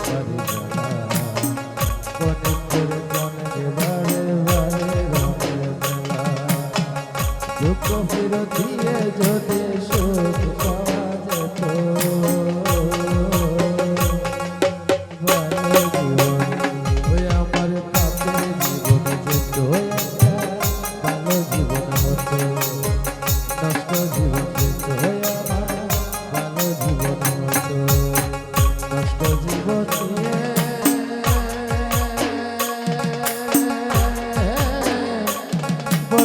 পারে গণেশের গণে বারে বারে রঙের মেলা দুঃখ ফিরতিয়ে যদি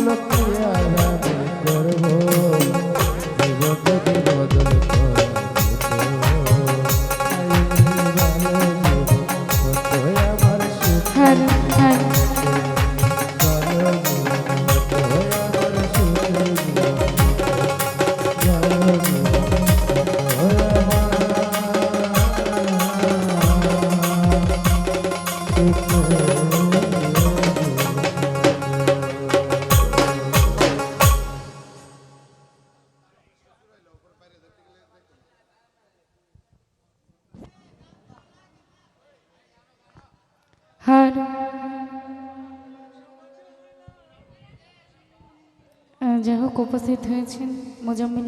look around. যাই হোক উপস্থিত হয়েছেন মোজাম্মিল